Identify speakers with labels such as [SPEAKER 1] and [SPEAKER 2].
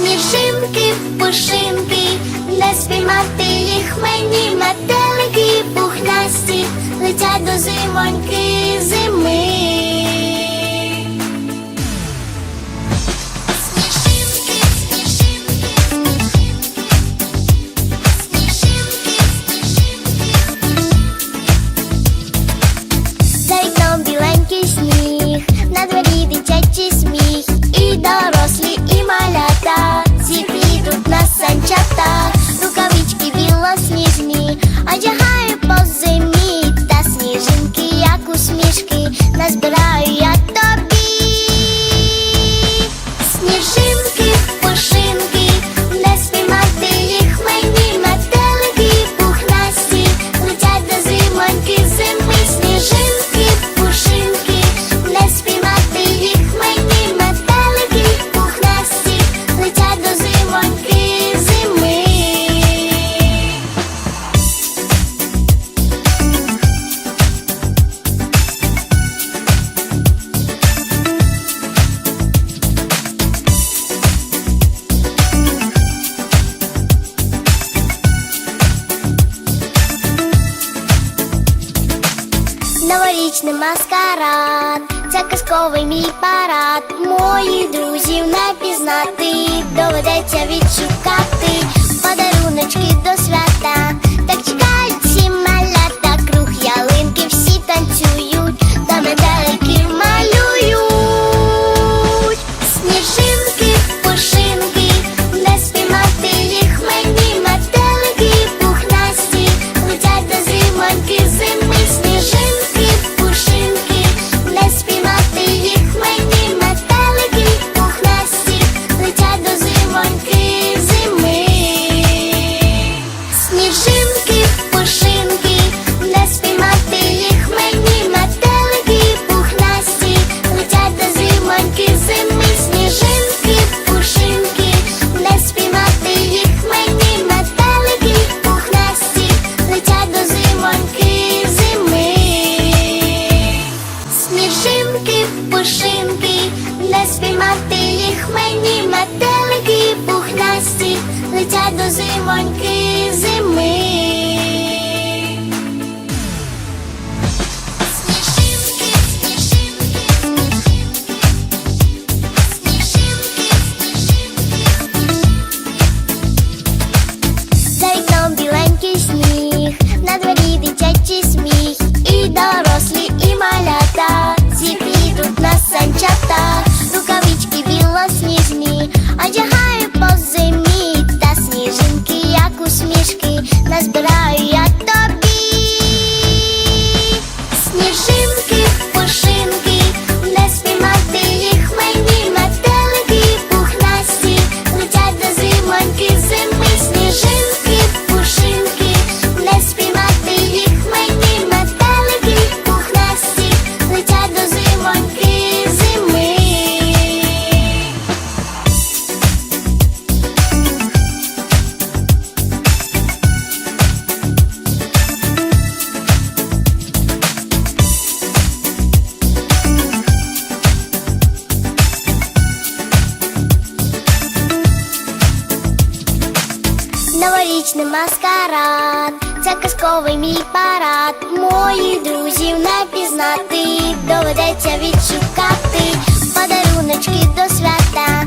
[SPEAKER 1] Сніжинки, пушинки, не спіймати їх мені метелики пухнасті. Летять до зимоньки Новорічний маскарад, це казковий мій парад. Моїх друзів не пізнати, доведеться відшукати подаруночки до свята. Пушинки, не спіймати їх мені метелики пухнасті, летять до зимоньки зими, сніжинки, пушинки, не спіймати їх мені метелики пухнасті, летять до зимоньки зими. Сніжинки, пушинки, не спіймати їх мені метелики пухнасті, летять до зимоньки новорічний маскарад, це казковий мій парад. Моїх друзів не пізнати, доведеться відшукати подаруночки до свята.